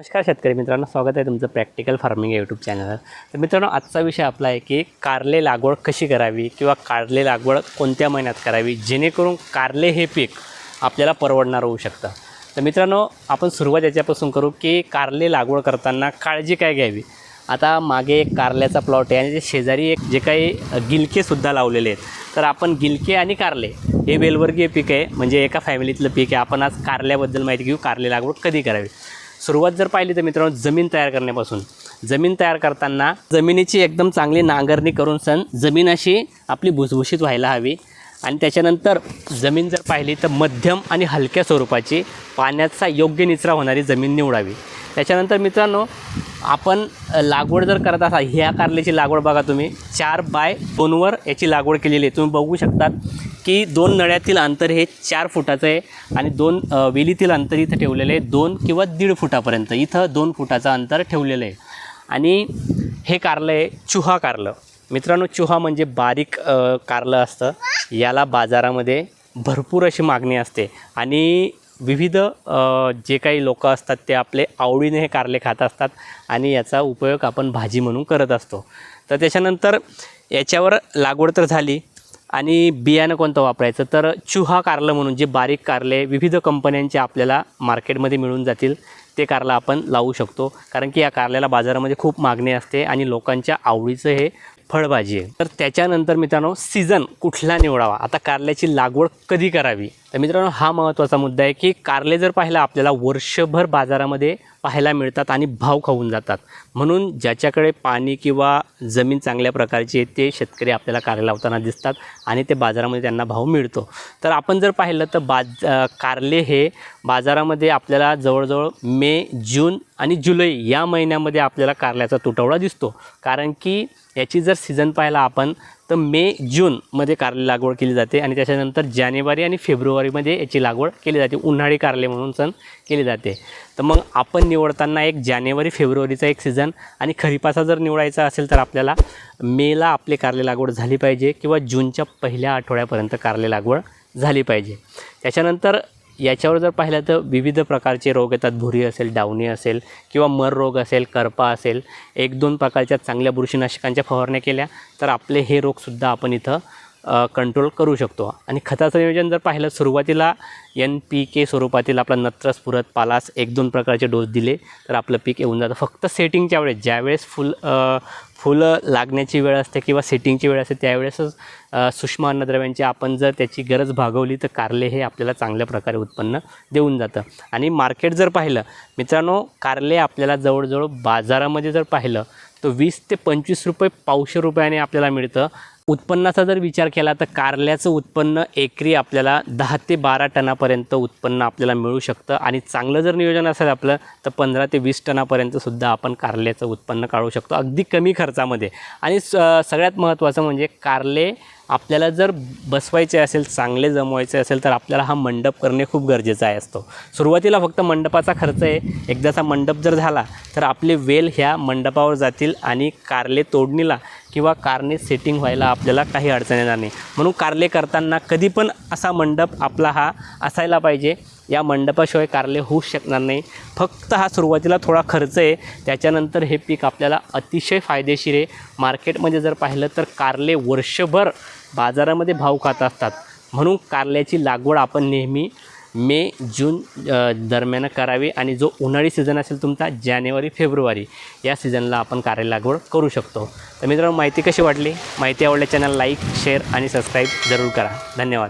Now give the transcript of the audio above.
नमस्कार शेतकरी मित्रांनो स्वागत आहे तुमचं प्रॅक्टिकल फार्मिंग यूट्यूब चॅनलवर तर मित्रांनो आजचा विषय आपला आहे की कारले लागवड कशी करावी किंवा कारले लागवड कोणत्या महिन्यात करावी जेणेकरून कारले हे पीक आपल्याला परवडणार होऊ शकतं. तर मित्रांनो आपण सुरुवात याच्यापासून करू की कारले लागवड करताना काळजी काय घ्यावी? आता मागे एक कारल्याचा प्लॉट आहे आणि जे शेजारी एक जे काही गिलकेसुद्धा लावलेले आहेत. तर आपण गिलके आणि कारले हे वेलवर्गीय पीक आहे. म्हणजे एका फॅमिलीतलं पीक आहे. आपण आज कारल्याबद्दल माहिती घेऊ कारले लागवड कधी करावी? सुरुवात जर पाहिली तर मित्रांनो जमीन तयार करण्यापासून. जमीन तयार करताना जमिनीची एकदम चांगली नांगरणी करून सण जमीन अशी आपली भुसभुशीत व्हायला हवी. आणि त्याच्यानंतर जमीन जर पाहिली तर मध्यम आणि हलक्या स्वरूपाची पाण्याचा योग्य निचरा होणारी जमीन निवडावी. त्याच्यानंतर मित्रांनो आपण लागवड जर करत असाल ह्या कारल्याची लागवड बघा तुम्ही. चार बाय दोनवर याची लागवड केलेली आहे. तुम्ही बघू शकतात की दोन नळ्यातील अंतर हे चार फुटाचं आहे आणि दोन वेलीतील अंतर इथं ठेवलेलं आहे. दोन किंवा दीड फुटापर्यंत इथं दोन फुटाचं अंतर ठेवलेलं आहे. आणि हे कारलं आहे चुहा कारलं. मित्रांनो चुहा म्हणजे बारीक कारलं असतं. याला बाजारामध्ये भरपूर अशी मागणी असते. आणि विविध जे काही लोक असतात ते आपले आवडीने हे कारले खात असतात आणि याचा उपयोग आपण भाजी म्हणून करत असतो. तर त्याच्यानंतर याच्यावर लागवड तर झाली आणि बियाणं कोणतं वापरायचं? तर चुहा कारलं म्हणून जे बारीक कारले विविध कंपन्यांचे आपल्याला मार्केटमध्ये मिळून जातील. ते कारला आपण लावू शकतो. कारण की या कारल्याला बाजारामध्ये खूप मागणी असते आणि लोकांच्या आवडीचं हे फळभाजी आहे. तर त्याच्यानंतर मित्रांनो सीझन कुठला निवडावा? आता कारल्याची लागवड कधी करावी? तर मित्रांनो हा महत्त्वाचा मुद्दा आहे की कारले जर पाहिला आपल्याला वर्षभर बाजारामध्ये पाहायला मिळतात आणि भाव खाऊन जातात. म्हणून ज्याच्याकडे पाणी किंवा जमीन चांगल्या प्रकारची आहे ते शेतकरी आपल्याला कारले लावताना दिसतात आणि ते बाजारामध्ये त्यांना भाव मिळतो. तर आपण जर पाहिलं तर बाज कारले हे बाजारामध्ये आपल्याला जवळजवळ मे मे जून आणि जुलै या महिन्यामध्ये आपल्याला कारल्याचा तुटवडा दिसतो. कारण की याची जर सीझन पाहिला आपण तर मे जूनमध्ये कारले लागवड केली जाते आणि त्याच्यानंतर जानेवारी आणि फेब्रुवारीमध्ये याची लागवड केली जाते. उन्हाळी कारले म्हणून सण केली जाते. तर मग आपण निवडताना एक जानेवारी फेब्रुवारीचा एक सीझन आणि खरीपाचा जर निवडायचा असेल तर आपल्याला मेला आपले कारले लागवड झाली पाहिजे किंवा जूनच्या पहिल्या आठवड्यापर्यंत कारले लागवड झाली पाहिजे. त्याच्यानंतर याच्यावर जर पाहिलं तर विविध प्रकारचे रोग येतात. भुरी असेल डावणी असेल किंवा मर रोग असेल करपा असेल. एक दोन प्रकारच्या चांगल्या बुरशीनाशकांच्या फवारण्या केल्या तर आपले हे रोगसुद्धा आपण इथं कंट्रोल करू शकतो. आणि खताचं नियोजन जर पाहिलं सुरुवातीला एन पी के स्वरूपातील आपला नत्र पुरत पालास एक दोन प्रकारचे डोस दिले तर आपलं पीक येऊन जातं. फक्त सेटिंगच्या वेळेस ज्यावेळेस फुल फुलं लागण्याची वेळ असते किंवा सेटिंगची वेळ असते त्यावेळेसच सूक्ष्म अन्नद्रव्यांची आपण जर त्याची गरज भागवली तर कारले हे आपल्याला चांगल्या प्रकारे उत्पन्न देऊन जातं. आणि मार्केट जर पाहिलं मित्रांनो कारले आपल्याला जवळजवळ बाजारामध्ये जर पाहिलं तर वीस ते पंचवीस रुपये पावशे रुपयाने आपल्याला मिळतं. उत्पन्नाचा जर विचार केला तर कारल्याचं उत्पन्न एकरी आपल्याला दहा ते बारा टनापर्यंत उत्पन्न आपल्याला मिळू शकतं. आणि चांगलं जर नियोजन असेल आपलं तर पंधरा ते वीस टनापर्यंतसुद्धा आपण कारल्याचं उत्पन्न काढू शकतो अगदी कमी खर्चामध्ये. आणि स सगळ्यात महत्त्वाचं म्हणजे कारले आपल्याला जर बसवायचे असेल चांगले जमवायचे असेल तर आपल्याला हा मंडप करणे खूप गरजेचं आहे असतो. सुरुवातीला फक्त मंडपाचा खर्च आहे. एकदाचा मंडप जर झाला तर आपले वेल ह्या मंडपावर जातील आणि कारले तोडणीला किंवा कारने सेटिंग व्हायला आपल्याला काही अडचण येणार नाही. म्हणून कारले करताना कधी पण असा मंडप आपला हा असायला पाहिजे. या मंडपाशिवाय कारले होऊ शकणार नाही. फक्त हा सुरुवातीला थोडा खर्च आहे. त्याच्यानंतर हे पीक आपल्याला अतिशय फायदेशीर आहे. मार्केटमध्ये जर पाहिलं तर कारले वर्षभर बाजारामध्ये भाव खात असतात. म्हणून कारल्याची लागवड आपण नेहमी मे जून दरम्यान करावी आणि जो उन्हाळी सीझन असेल तुमचा जानेवारी फेब्रुवारी या सीझनला आपण कारले लागवड करू शकतो. तर मित्रांनो माहिती कशी वाटली? माहिती आवडल्या चॅनल लाईक शेअर आणि सबस्क्राईब जरूर करा. धन्यवाद.